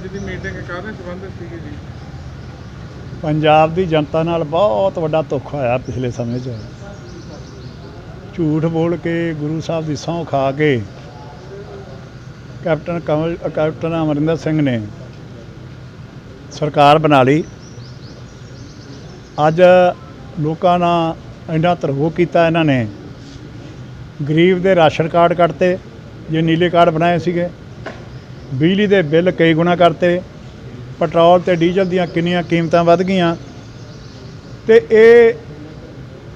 ਅੱਜ ਦੀ ਮੀਟਿੰਗ ਕਾਹਦੇ ਸੰਬੰਧ ਸੀਗੀ ਜੀ? ਪੰਜਾਬ ਦੀ ਜਨਤਾ ਨਾਲ ਬਹੁਤ ਵੱਡਾ ਧੋਖਾ ਹੋਇਆ ਪਿਛਲੇ ਸਮੇਂ 'ਚ। ਝੂਠ ਬੋਲ ਕੇ ਗੁਰੂ ਸਾਹਿਬ ਦੀ ਸਹੁੰ ਖਾ ਕੇ ਕੈਪਟਨ ਕਮਲ, ਕੈਪਟਨ ਅਮਰਿੰਦਰ ਸਿੰਘ ਨੇ ਸਰਕਾਰ ਬਣਾ ਲਈ। ਅੱਜ ਲੋਕਾਂ ਨਾਲ ਇੰਨਾ ਤਰੋ ਕੀਤਾ ਇਹਨਾਂ ਨੇ। ਗਰੀਬ ਦੇ ਰਾਸ਼ਨ ਕਾਰਡ ਕੱਟਤੇ, ਜੇ ਨੀਲੇ ਕਾਰਡ ਬਣਾਏ ਸੀਗੇ। ਬਿਜਲੀ ਦੇ ਬਿੱਲ ਕਈ ਗੁਣਾ ਕਰਤੇ, ਪੈਟਰੋਲ ਤੇ ਡੀਜ਼ਲ ਦੀਆਂ ਕਿੰਨੀਆਂ ਕੀਮਤਾਂ ਵੱਧ ਗਈਆਂ। ਤੇ ਇਹ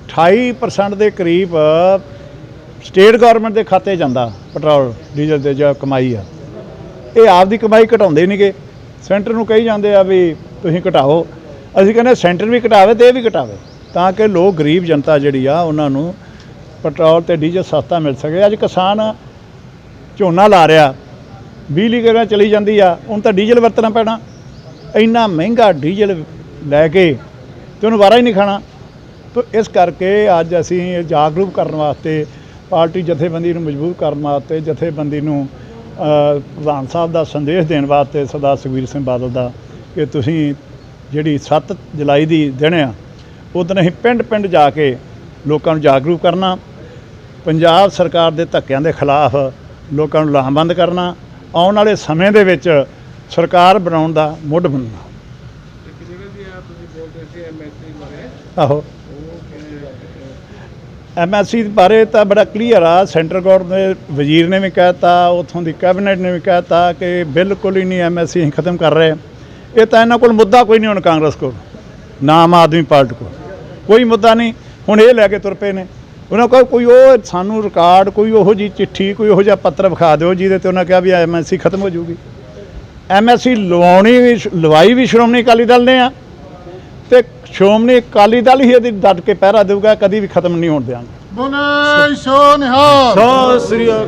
28% ਦੇ ਕਰੀਬ ਸਟੇਟ ਗਵਰਨਮੈਂਟ ਦੇ ਖਾਤੇ ਜਾਂਦਾ, ਪੈਟਰੋਲ, ਡੀਜ਼ਲ ਦੇ ਜੋ ਕਮਾਈ ਆ। ਇਹ ਆਪ ਦੀ ਕਮਾਈ ਘਟਾਉਂਦੇ ਨਹੀਂਗੇ ਸੈਂਟਰ ਨੂੰ ਕਹੀ ਜਾਂਦੇ ਆ ਵੀ ਤੁਸੀਂ ਘਟਾਓ। ਅਸੀਂ ਕਹਿੰਦੇ ਸੈਂਟਰ ਵੀ ਘਟਾਵੇ ਤੇ ਇਹ ਵੀ ਘਟਾਵੇ, ਤਾਂ ਕਿ ਲੋਕ ਗਰੀਬ ਜਨਤਾ ਜਿਹੜੀ ਆ, ਉਹਨਾਂ ਨੂੰ ਪੈਟਰੋਲ ਤੇ ਡੀਜ਼ਲ ਸਸਤਾ ਮਿਲ ਸਕੇ। ਅੱਜ ਕਿਸਾਨ ਝੋਨਾ ਲਾ ਰਿਹਾ। ਬਿਜਲੀ ਕਿਹੜਾ ਚਲੀ ਜਾਂਦੀ ਆ, ਹੁਣ ਤਾਂ ਡੀਜ਼ਲ ਵਰਤਣਾ ਪੈਣਾ। ਇੰਨਾ ਮਹਿੰਗਾ ਡੀਜ਼ਲ ਲੈ ਕੇ ਤੇ ਉਹਨੂੰ ਵਾਰਾ ਹੀ ਨਹੀਂ ਖਾਣਾ। ਤੋ ਇਸ ਕਰਕੇ ਅੱਜ ਅਸੀਂ ਜਾਗਰੂਕ ਕਰਨ ਵਾਸਤੇ, ਪਾਰਟੀ ਜਥੇਬੰਦੀ ਨੂੰ ਮਜਬੂਰ ਕਰਨ ਵਾਸਤੇ, ਜਥੇਬੰਦੀ ਨੂੰ ਪ੍ਰਧਾਨ ਸਾਹਿਬ ਦਾ ਸੰਦੇਸ਼ ਦੇਣ ਵਾਸਤੇ ਸਰਦਾਰ ਸੁਖਬੀਰ ਸਿੰਘ ਬਾਦਲ ਦਾ ਕਿ ਤੁਸੀਂ ਜਿਹੜੀ 7 ਜੁਲਾਈ ਦੀ ਦਿਨ ਆ ਉਦੋਂ ਅਸੀਂ ਪਿੰਡ ਪਿੰਡ ਜਾ ਕੇ ਲੋਕਾਂ ਨੂੰ ਜਾਗਰੂਕ ਕਰਨਾ। ਪੰਜਾਬ ਸਰਕਾਰ ਦੇ ਧੱਕਿਆਂ ਦੇ ਖਿਲਾਫ ਲੋਕਾਂ ਨੂੰ ਲਾਮਬੰਦ ਕਰਨਾ। ਆਉਣ ਵਾਲੇ ਸਮੇਂ ਦੇ ਵਿੱਚ ਸਰਕਾਰ ਬਣਾਉਣ ਦਾ ਮੁੱਢ ਬਣਨਾ। ਆਹੋ ਐਮਐਸਸੀ ਬਾਰੇ? ਤਾਂ ਬੜਾ ਕਲੀਅਰ ਆ। ਸੈਂਟਰ ਗਵਰਨਮੈਂਟ ਦੇ ਵਜ਼ੀਰ ਨੇ ਵੀ ਕਹਿਤਾ ਉਥੋਂ ਦੀ ਕੈਬਨਿਟ ਨੇ ਵੀ ਕਹਿਤਾ ਕਿ ਬਿਲਕੁਲ ਹੀ ਨਹੀਂ ਐਮਐਸਸੀ ਅਸੀਂ ਖਤਮ ਕਰ ਰਹੇ। ਇਹ ਤਾਂ ਇਹਨਾਂ ਕੋਲ ਮੁੱਦਾ ਕੋਈ ਨਹੀਂ ਹੁਣ ਕਾਂਗਰਸ ਕੋਲ ਨਾ ਆਮ ਆਦਮੀ ਪਾਰਟੀ ਕੋਲ। ਕੋਈ ਮੁੱਦਾ ਨਹੀਂ। ਹੁਣ ਇਹ ਲੈ ਕੇ ਤੁਰ ਪਏ ਨੇ। ਉਹਨਾਂ ਕੋਲ ਕੋਈ ਉਹ ਸਾਨੂੰ ਰਿਕਾਰਡ ਕੋਈ ਉਹੋ ਜੀ ਚਿੱਠੀ ਕੋਈ ਉਹੋ ਜਿਹਾ ਪੱਤਰ ਵਿਖਾ ਦਿਓ ਜਿਹਦੇ ਤੇ ਉਹਨਾਂ ਕਿਹਾ ਵੀ ਐਮਐਸਸੀ ਖਤਮ ਹੋ ਜਾਊਗੀ ਐਮਐਸਸੀ ਲਵਾਉਣੀ ਵੀ ਲਵਾਈ ਵੀ ਸ਼੍ਰੋਮਣੀ ਅਕਾਲੀ ਦਲ ਨੇ ਆ। ਤੇ ਸ਼੍ਰੋਮਣੀ ਅਕਾਲੀ ਦਲ ਹੀ ਇਹਦੀ ਡਟ ਕੇ ਪਹਿਰਾ ਦੇਊਗਾ ਕਦੀ ਵੀ ਖਤਮ ਨਹੀਂ ਹੋਣ ਦਿਆਂਗੇ। ਬੋਲੇ ਸੋ ਨਿਹਾਲ। ਸਤਿ ਸ੍ਰੀ ਅਕਾਲ।